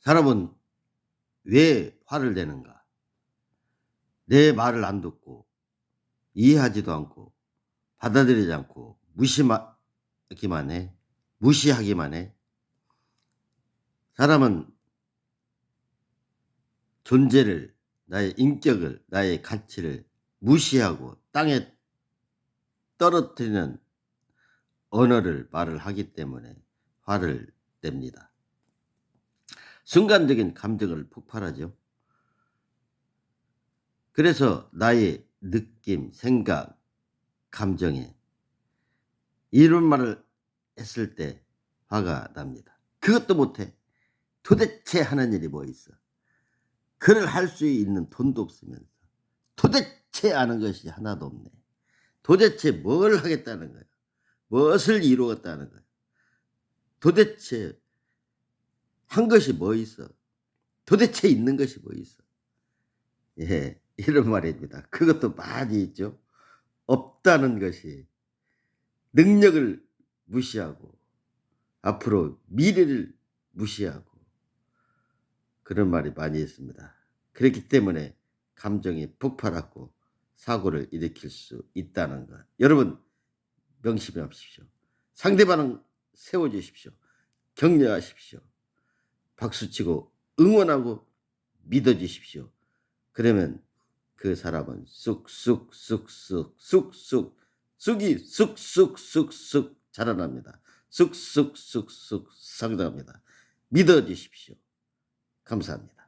사람은 왜 화를 내는가? 내 말을 안 듣고 이해하지도 않고 받아들이지 않고 무시하기만 해. 무시하기만 해. 사람은 존재를, 나의 인격을, 나의 가치를 무시하고 땅에 떨어뜨리는 언어를 말을 하기 때문에 화를 냅니다. 순간적인 감정을 폭발하죠. 그래서 나의 느낌, 생각, 감정에 이런 말을 했을 때 화가 납니다. 그것도 못해. 도대체 하는 일이 뭐 있어? 그를 할 수 있는 돈도 없으면서 도대체 아는 것이 하나도 없네. 도대체 뭘 하겠다는 거야? 무엇을 이루었다는 거야? 도대체 한 것이 뭐 있어? 도대체 있는 것이 뭐 있어? 예, 이런 말입니다. 그것도 많이 있죠. 없다는 것이 능력을 무시하고 앞으로 미래를 무시하고 그런 말이 많이 있습니다. 그렇기 때문에 감정이 폭발하고 사고를 일으킬 수 있다는 것. 여러분 명심하십시오. 상대방을 세워주십시오. 격려하십시오. 박수치고 응원하고 믿어주십시오. 그러면 그 사람은 쑥쑥쑥쑥 쑥쑥 쑥이 쑥쑥쑥쑥 자라납니다. 쑥쑥쑥쑥 성장합니다. 믿어주십시오. 감사합니다.